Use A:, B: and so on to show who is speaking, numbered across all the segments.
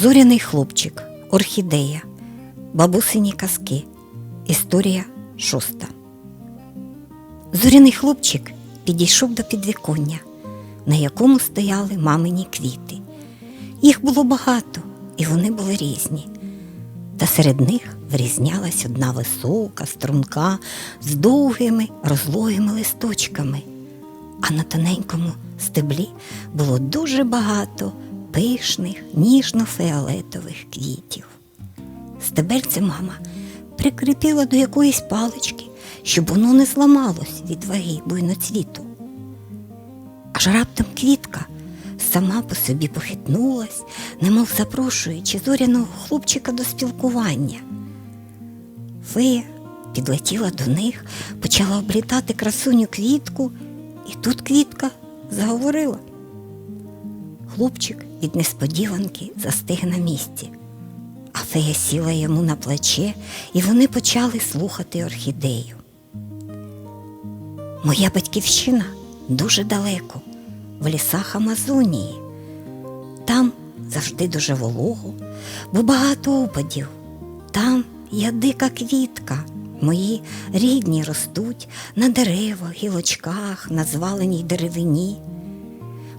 A: Зоряний хлопчик, орхідея, бабусині казки. Історія шоста. Зоряний хлопчик підійшов до підвіконня, на якому стояли мамині квіти. Їх було багато, і вони були різні. Та серед них вирізнялась одна висока, струнка, з довгими розлогими листочками, а на тоненькому стеблі було дуже багато пишних, ніжно-фіолетових квітів. Стебельце мама прикріпила до якоїсь палички, щоб воно не зламалось від ваги буйноцвіту. Аж раптом квітка сама по собі похитнулась, немов запрошуючи зоряного хлопчика до спілкування. Фея підлетіла до них, почала облітати красуню квітку, і тут квітка заговорила. Хлопчик від несподіванки застиг на місці, а фея сіла йому на плече, і вони почали слухати орхідею. Моя батьківщина дуже далеко, в лісах Амазонії. Там завжди дуже волого, бо багато опадів. Там я дика квітка. Мої рідні ростуть на деревах, гілочках, на зваленій деревині.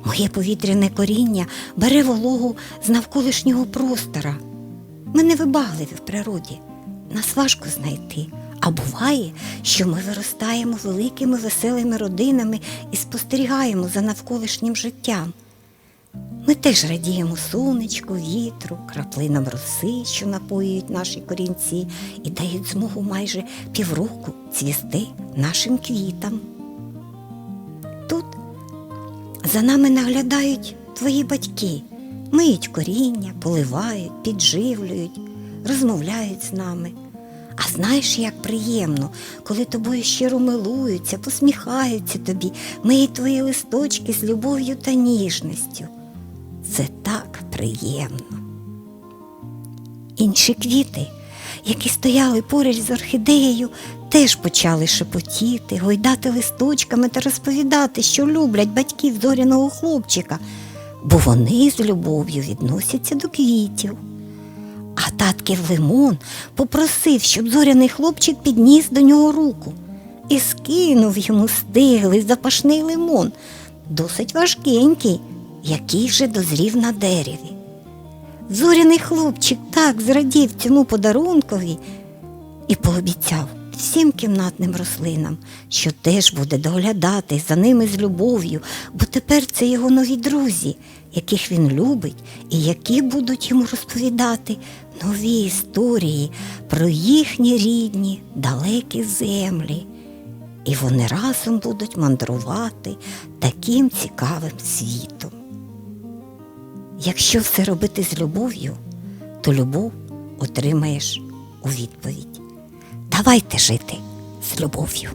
A: Моє повітряне коріння бере вологу з навколишнього простора. Ми не вибагливі в природі, нас важко знайти. А буває, що ми виростаємо великими веселими родинами і спостерігаємо за навколишнім життям. Ми теж радіємо сонечку, вітру, краплинам роси, що напоюють наші корінці і дають змогу майже півроку цвісти нашим квітам. За нами наглядають твої батьки, миють коріння, поливають, підживлюють, розмовляють з нами. А знаєш, як приємно, коли тобою щиро милуються, посміхаються тобі, миють твої листочки з любов'ю та ніжністю. Це так приємно. Інші квіти, які стояли поруч з орхідеєю, теж почали шепотіти, гойдати листочками та розповідати, що люблять батьків зоряного хлопчика, бо вони з любов'ю відносяться до квітів. А татків лимон попросив, щоб зоряний хлопчик підніс до нього руку і скинув йому стиглий запашний лимон, досить важкенький, який вже дозрів на дереві. Зоряний хлопчик так зрадів цьому подарункові і пообіцяв всім кімнатним рослинам, що теж буде доглядати за ними з любов'ю, бо тепер це його нові друзі, яких він любить, і які будуть йому розповідати нові історії про їхні рідні далекі землі. І вони разом будуть мандрувати таким цікавим світом. Якщо все робити з любов'ю, то любов отримаєш у відповідь. Давайте жити з любов'ю.